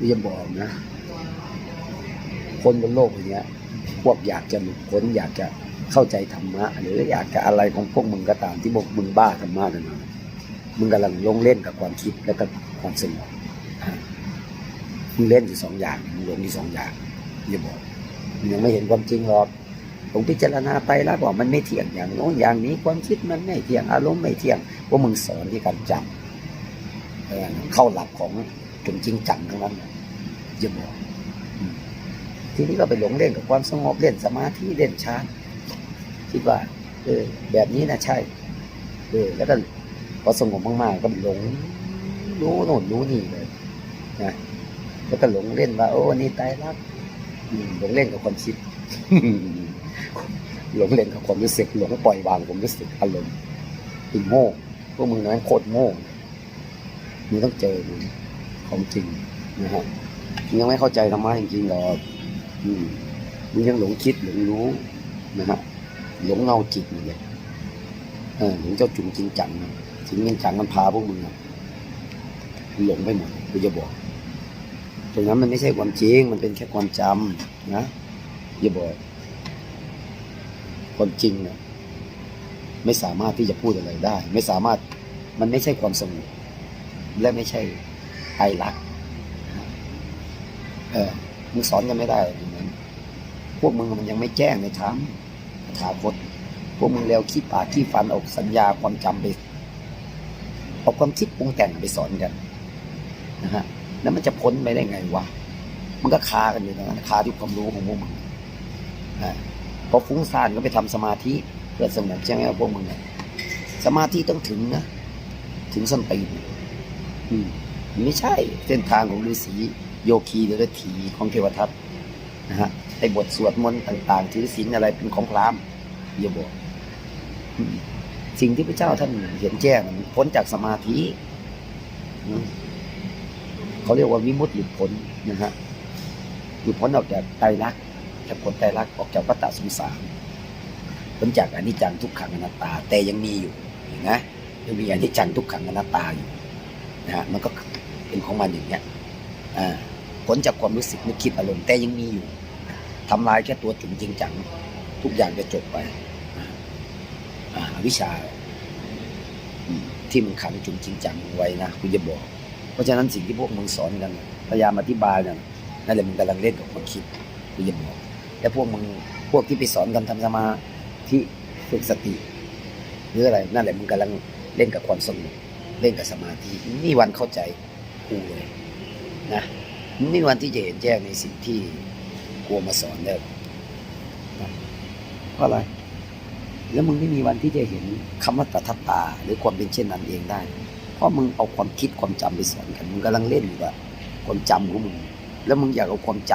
กูจะบอกนะ คนบนโลกอย่างเงี้ย พวกอยากจะหลุดพ้นอยากจะเข้าใจธรรมะหรืออยากจะอะไรของพวกมึงก็ตามที่บอกมึงบ้าธรรมะกันมามึงกำลังลงเล่นกับความคิดและก็ความสงบอะมึงเล่นอยู่สองอย่างมึงหลงอยู่สองอย่างอย่าบอกมึงยังไม่เห็นความจริงหรอกผมพิจารณาไปแล้วบอกมันไม่เที่ยงอย่างโน้นอย่างนี้ความคิดมันไม่เที่ยงอารมณ์ไม่เที่ยงว่ามึงสอนที่การจำเออเข้าหลักของ จนจริงจังทั้งนั้นอย่าบอกทีนี้ก็ไปหลงเล่นกับความสงบเล่นสมาธิเล่นฌานคิดว่าเออแบบนี้นะใช่เออแล้วก็พอสงบมากๆก็หลงรู้โน่นรู้นี่เลยนะแล้วก็หลงเล่นว่า โอ้นี่ตายรักหลงเล่นกับความคิดหลงเล่นกับความรู้สึกหลงปล่อยวางความรู้สึกอารมณ์อีโง่พวกมึงนั้นโคตรโง่มึงต้องเจอมึง ของจริงนะฮะยังไม่เข้าใจธรรมะจริงๆหรอกอืมมึงยังหลงคิดหลงรู้นะฮะหลงเงาจิตอยู่เลยเออหลงเจ้าจุ๋มจริงจังนะจริงจริงจังมันพาพวกมึงหลงไปหมดกูจะบอกตรงนั้นมันไม่ใช่ความจริง มันเป็นแค่ความจำนะอย่าบอก ความจริงเนี่ยไม่สามารถที่จะพูดอะไรได้ ไม่สามารถมันไม่ใช่ความสงบและไม่ใช่ รลักษณ์เออมึงสอนกันไม่ได้อย่างนั้นพวกมึงมันยังไม่แจ้งในธรรมถาคตพวกมึงแล้วขี้ปากขี้ฟันออกสัญญาความจำไปเอาความคิดปรุงแต่งไปสอนกันนะฮะแล้วมันจะพ้นไปได้ไงวะมันก็คากันอยู่ตรงนั้นคาที่ความรู้ของพวกมึงนะพอฟุ้งซ่านก็ไปทำสมาธิเพื่อสงบใช่ไหมพวกมึงเนี่ยสมาธิต้องถึงนะถึงส้นตีนอืม ไม่ใช่เส้นทางของฤาษีโยคีหรือถีของเทวทัตนะฮะไอ้บทสวดมนต์ต่างๆถือศีลอะไรเป็นของพราหมณ์อย่าบอกสิ่งที่พระเจ้าท่านเห็นแจ้งมันพ้นจากสมาธิเขาเรียกว่าวิมุตติหลุดพ้นนะฮะหลุดพ้นออกจากไตรลักษณ์จากผลไตรลักษณ์ออกจากวัฏสงสารพ้นจากอนิจจังทุกขังอนัตตา แต่ยังมีอยู่นะยังมีอนิจจังทุกขังอนัตตาอยู่นะฮะมันก็ เป็นของมันอย่างเงี้ยผลจากความรู้สึกนึกคิดอารมณ์แต่ยังมีอยู่ทำลายแค่ตัวถึงจริงจังทุกอย่างจะจบไปวิชาที่มันขังจุนจริงจังไว้นะคุณจะบอก เพราะฉะนั้นสิ่งที่พวกมึงสอนกันพยายามอธิบายเนี่ยนั่นแหละมึงกำลังเล่นกับความคิดคุณจะบอกและพวกมึงพวกที่ไปสอนกันทำสมาธิฝึกสติหรืออะไรนั่นแหละมึงกำลังเล่นกับความสงบเล่นกับสมาธินี่วันเข้าใจ กูเลยนะนี่วันที่จะเห็นแจ้งในสิ่งที่กลัวมาสอนได้นะเพราะอะไร แล้วมึงไม่มีวันที่จะเห็นคำว่าตถาตา หรือความเป็นเช่นนั้นเองได้ เพราะมึงเอาความคิดความจำไปสอนกัน มึงกำลังเล่นอยู่กับความจำของมึง แล้วมึงอยากเอาความจ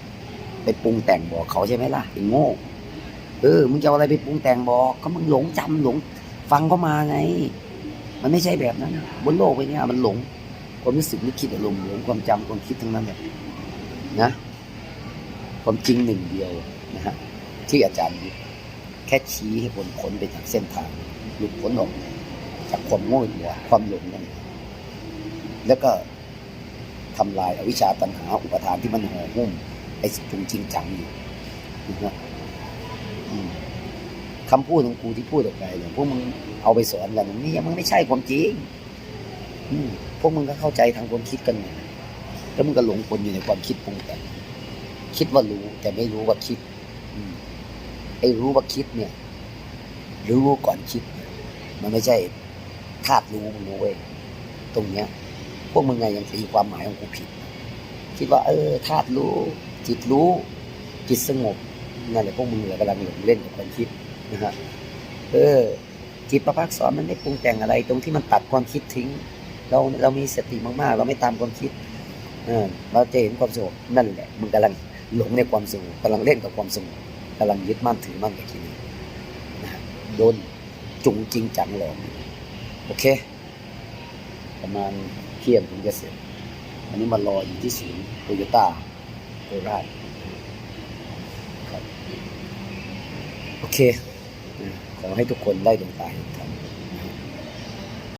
ำไปปรุงแต่งบอกเขาใช่ไหมล่ะไอ้โง่ เออ มึงจะเอาอะไรไปปรุงแต่งบอกก็มึงหลงจำหลง ฟังเขามาไง มันไม่ใช่แบบนั้น บนโลกไปเนี่ยมันหลง ความรู้สึกนึกคิดอารมณ์หลงความจำความคิดทั้งนั้นเลยนะ ความจริงหนึ่งเดียวนะฮะที่อาจารย์แค่ชี้ให้คนพ้นไปจากเส้นทาง หลุดพ้นออกจากความโง่หัวความหลงนั่นแล้วก็ทำลายอวิชชาตัณหาอุปทานที่มันห่อหุ้มไอ้สิ่งจริงจังอยู่นะฮะคำพูดของกูที่พูดออกไปเนี่ยพวกมึงเอาไปสอนกันนี่มันไม่ใช่ความจริง อืม พวกมึงก็เข้าใจทางความคิดกันมดแล้วมึงก็หลงคนอยู่ในความคิดปรุงแต่งคิดว่ารู้แต่ไม่รู้ว่าคิดอไอ้รู้ว่าคิดเนี่ย รู้ก่อนคิด มันไม่ใช่ธาตุรู้มึงรู้เว้ยตรงเนี้ย พวกมึงไงยังตีความหมายของกูผิด คิดว่า เออธาตุรู้ จิตรู้ จิตสงบนั่นแหละพวกมึงเหลือกำลังหลงเล่นกับความคิดนะฮะเออจิตประพักสอนมันไม่ปรุงแต่งอะไร ตรงที่มันตัดความคิดทิ้ง เราเรามีสติมากๆ เราไม่ตามความคิดเออเราจะเห็นความสงบนั่นแหละมึงกำลังหลงในความสงบกำลังเล่นกับความสงบกำลังยึดมั่นถือมั่นกับที่นี้นะโดนจุงจริงจังหลอกโอเค ประมาณเที่ยงถึงจะเสร็จ อันนี้มารออยู่ที่ศูนย์โตโยต้าโคราชโอเค ขอให้ทุกคนได้ดวงตาเห็นธรรม